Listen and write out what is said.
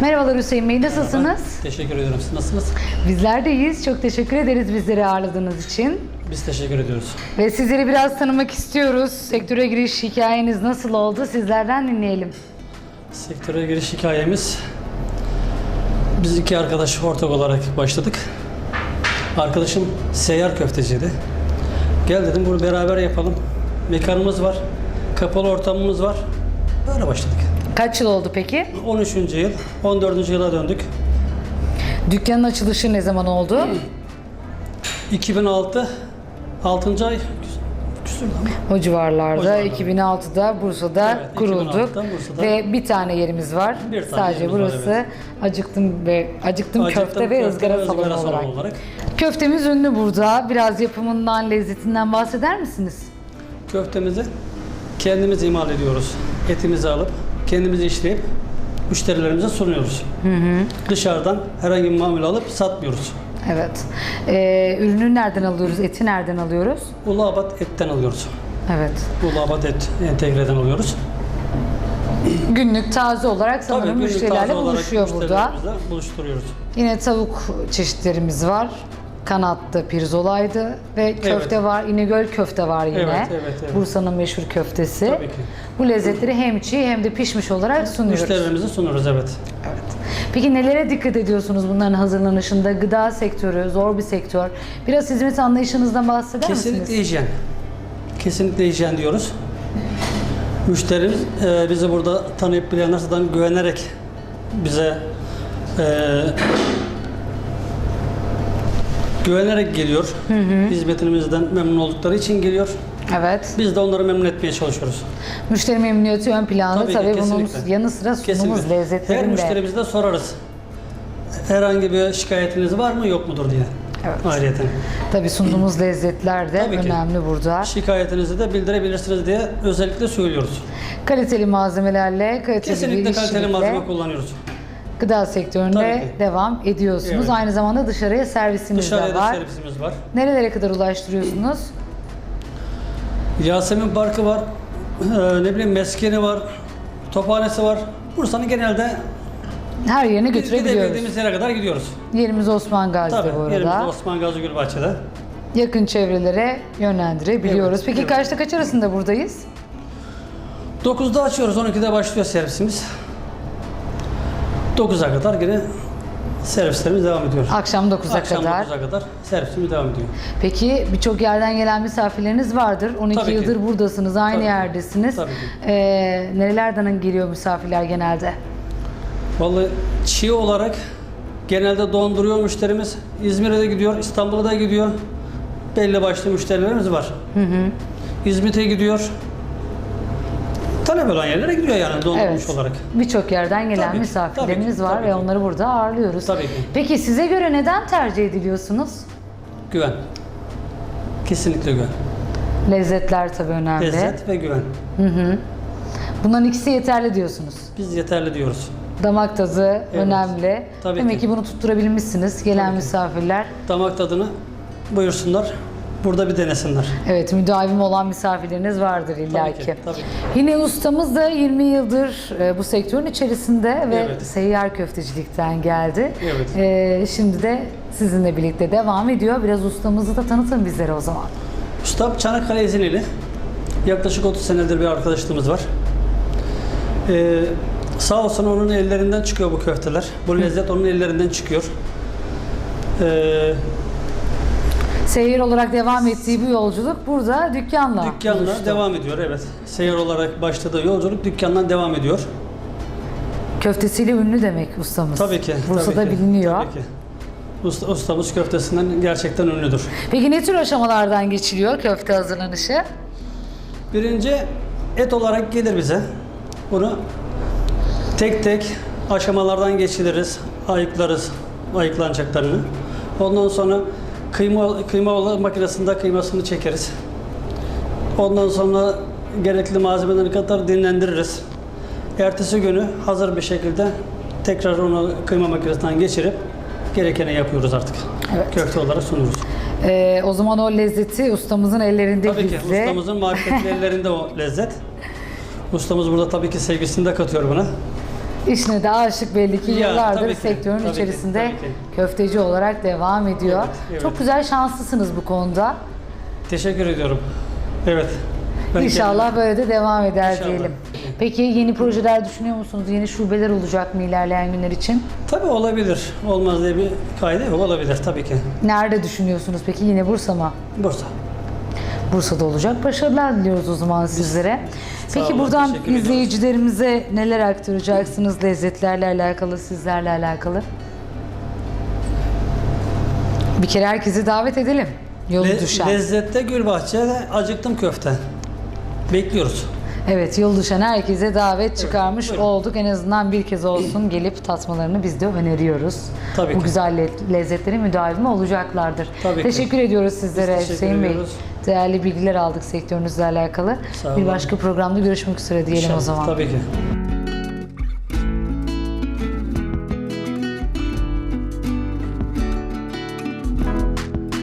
Merhabalar Hüseyin Bey, nasılsınız? Teşekkür ediyorum. Siz nasılsınız? Bizler de iyiyiz. Çok teşekkür ederiz bizleri ağırladığınız için. Biz teşekkür ediyoruz. Ve sizleri biraz tanımak istiyoruz. Sektöre giriş hikayeniz nasıl oldu? Sizlerden dinleyelim. Sektöre giriş hikayemiz biz iki arkadaş ortak olarak başladık. Arkadaşım seyyar köfteciydi. Gel dedim bunu beraber yapalım. Mekanımız var. Kapalı ortamımız var. Böyle başladık. Kaç yıl oldu peki? 13. yıl, 14. yıla döndük. Dükkanın açılışı ne zaman oldu? 2006 6. ay küsürdü ama. O civarlarda. O civarlarda. 2006'da Bursa'da Evet, kurulduk. 2006'da Bursa'da. Ve bir tane yerimiz var. Bir tane Sadece yerimiz var, burası. evet. Acıktım ve acıktım, Acıktım köfte ve ızgara, salonu olarak. Köftemiz ünlü burada. Biraz yapımından, lezzetinden bahseder misiniz? Köftemizi kendimiz imal ediyoruz. Etimizi alıp kendimiz işleyip müşterilerimize sunuyoruz. Dışarıdan herhangi bir mamul alıp satmıyoruz. Evet. Ee, ürünü nereden alıyoruz? Eti nereden alıyoruz? Uluabat etten alıyoruz. Evet. Uluabat et entegreden alıyoruz. Günlük taze olarak sanırım günlük müşterilerle buluşuyor burada. buluşturuyoruz. Yine tavuk çeşitlerimiz var. Kanattı, pirzolaydı ve köfte var. İnegöl köfte var yine. Evet, evet, evet. Bursa'nın meşhur köftesi. Tabii ki. Bu lezzetleri hem çiğ hem de pişmiş olarak sunuyoruz. Müşterilerimize sunuyoruz evet. Evet. Peki nelere dikkat ediyorsunuz bunların hazırlanışında? Gıda sektörü, zor bir sektör. Biraz hizmet anlayışınızdan bahseder Kesinlikle misiniz? hijyen. Kesinlikle hijyen diyoruz. Müşterimiz e, bizi burada tanıyıp bilenler güvenerek bize e, güvenerek geliyor. Hizmetimizden memnun oldukları için geliyor. Evet. Biz de onları memnun etmeye çalışıyoruz. Müşteri memnuniyeti ön planda. Tabii Tabii, ki, bunun yanı sıra sunumumuz, Kesinlikle. Her lezzetlerin de. müşterimize sorarız. Herhangi bir şikayetiniz var mı yok mudur diye. Evet. Ayrıyeten. Tabii sunduğumuz lezzetler de Tabii ki. önemli burada. Şikayetinizi de bildirebilirsiniz diye özellikle söylüyoruz. Kaliteli malzemelerle, kaliteli bir Kesinlikle kaliteli malzeme kullanıyoruz. Gıda sektöründe Tabii ki. devam ediyorsunuz. Evet. Aynı zamanda dışarıya servisimiz Dışarıya de da var. servisimiz var. Nerelere kadar ulaştırıyorsunuz? Yasemin Parkı var. Ee, ne bileyim meskeni var. Tophanesi var. Bursa'nın genelde Her yerine götürebiliyoruz. gidebildiğimiz yere kadar gidiyoruz. Yerimiz Osman Gazi'de Tabii. bu arada. Yerimiz Osman Gazi Gülbahçe'de. Yakın çevrelere yönlendirebiliyoruz. Evet, Peki evet. kaçta kaç arasında buradayız? 9'da açıyoruz, 12'de başlıyor servisimiz. 9'a kadar yine servislerimiz devam ediyor. Akşam 9'a Akşam kadar. 9'a kadar servisimiz devam ediyor. Peki birçok yerden gelen misafirleriniz vardır. 12 Tabii ki. yıldır buradasınız, aynı Tabii ki. yerdesiniz. Tabii ki. Ee, nerelerden geliyor misafirler genelde? Vallahi çiğ olarak genelde donduruyor müşterimiz. İzmir'e de gidiyor, İstanbul'a da gidiyor. Belli başlı müşterilerimiz var. İzmit'e gidiyor. Talep olan yerlere gidiyor yani dondurmuş Evet. olarak. Birçok yerden gelen Tabii ki, misafirlerimiz tabii ki, var tabii ve ki. onları burada ağırlıyoruz. Tabii ki. Peki size göre neden tercih ediliyorsunuz? Güven. Kesinlikle güven. Lezzetler tabii önemli. Lezzet ve güven. Bunların ikisi yeterli diyorsunuz. Biz yeterli diyoruz. Damak tadı önemli. Tabii Demek ki. ki bunu tutturabilmişsiniz gelen Tabii ki. misafirler. Damak tadını buyursunlar. Burada bir denesinler. Evet, müdavim olan misafirleriniz vardır illaki. ki, tabii ki. Yine ustamız da 20 yıldır e, bu sektörün içerisinde ve Evet. seyyar köftecilikten geldi. Evet. E, şimdi de sizinle birlikte devam ediyor. Biraz ustamızı da tanıtın bizlere o zaman. Ustam Çanakkale İzinili. Yaklaşık 30 senedir bir arkadaşlığımız var. Ee, sağ olsun onun ellerinden çıkıyor bu köfteler. Bu lezzet onun ellerinden çıkıyor. Ee, Seyir olarak devam ettiği bu yolculuk burada dükkanla dükkanla buluştu. devam ediyor evet. Seyir olarak başladığı yolculuk dükkandan devam ediyor. Köftesiyle ünlü demek ustamız. Tabii ki. Bursa'da tabii ki, biliniyor. Tabii ki. Usta, ustamız köftesinden gerçekten ünlüdür. Peki ne tür aşamalardan geçiliyor köfte hazırlanışı? Birinci et olarak gelir bize. Bunu tek tek aşamalardan geçiririz, ayıklarız ayıklanacaklarını. Ondan sonra kıyma kıyma makinesinde kıymasını çekeriz. Ondan sonra gerekli malzemeleri kadar dinlendiririz. Ertesi günü hazır bir şekilde tekrar onu kıyma makinesinden geçirip gerekeni yapıyoruz artık. Evet. Köfte olarak sunuyoruz. Ee, o zaman o lezzeti ustamızın ellerinde Tabii ki gizli. ustamızın marifetli ellerinde o lezzet. Ustamız burada tabii ki sevgisini de katıyor buna. İşine de aşık belli ki Ya, yıllardır tabii ki, sektörün tabii ki, içerisinde tabii ki. köfteci olarak devam ediyor. Evet, evet. Çok güzel şanslısınız bu konuda. Teşekkür ediyorum. Evet. Ben İnşallah böyle de devam eder İnşallah. diyelim. Peki yeni projeler düşünüyor musunuz? Yeni şubeler olacak mı ilerleyen günler için? Tabii olabilir. Olmaz diye bir kaydı yok. Olabilir tabii ki. Nerede düşünüyorsunuz peki? Yine Bursa mı? Bursa. Bursa'da olacak. Başarılar diliyoruz o zaman sizlere. Peki olun, buradan teşekkür ediyoruz. izleyicilerimize neler aktaracaksınız lezzetlerle alakalı, sizlerle alakalı? Bir kere herkesi davet edelim. Yolu Le- düşen. lezzette Gülbahçe'de acıktım köfte. Bekliyoruz. Evet, yol düşen herkese davet çıkarmış buyurun. olduk. En azından bir kez olsun gelip tatmalarını biz de öneriyoruz. Tabii Bu ki. güzel le- lezzetlerin müdavimi olacaklardır. Tabii ki. teşekkür ediyoruz sizlere teşekkür Hüseyin Bey. Değerli bilgiler aldık sektörünüzle alakalı. Bir başka programda görüşmek üzere diyelim o İnşallah, zaman. Tabii ki.